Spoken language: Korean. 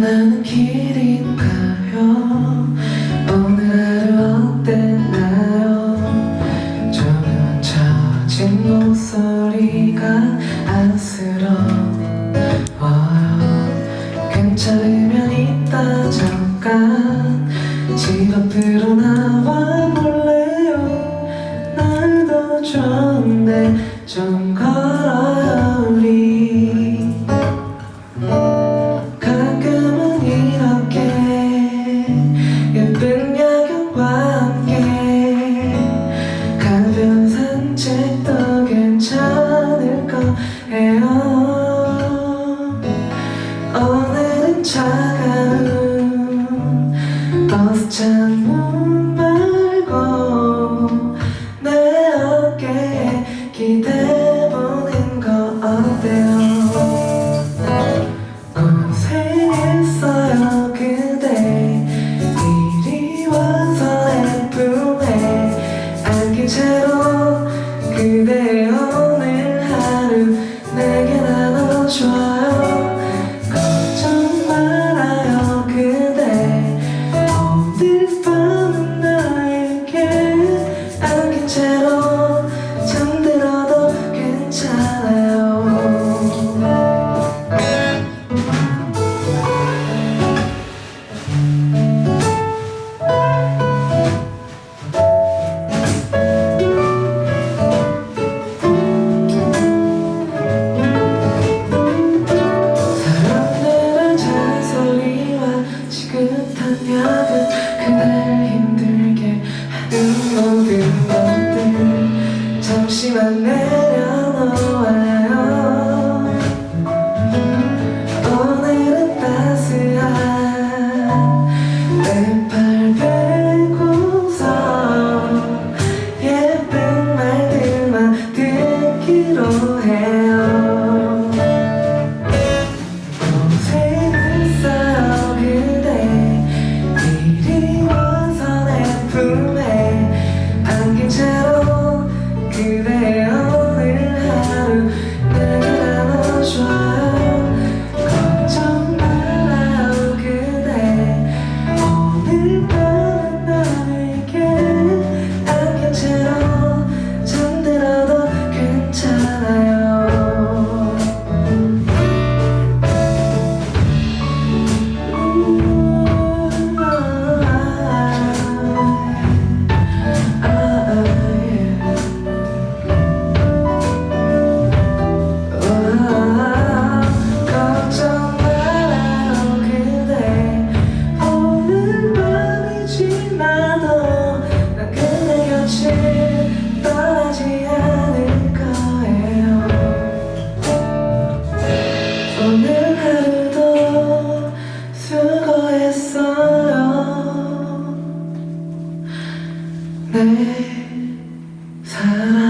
퇴근하는 길인가요? 오늘 하루 어땠나요? 저는 처진 목소리가 안쓰러워요. 괜찮으면 이따 잠깐 집 앞으로 나와 볼래요? 날도 좋은데 좀 내게 나눠줘 심한 내 오늘 하루도 수고했어요. 내 사랑.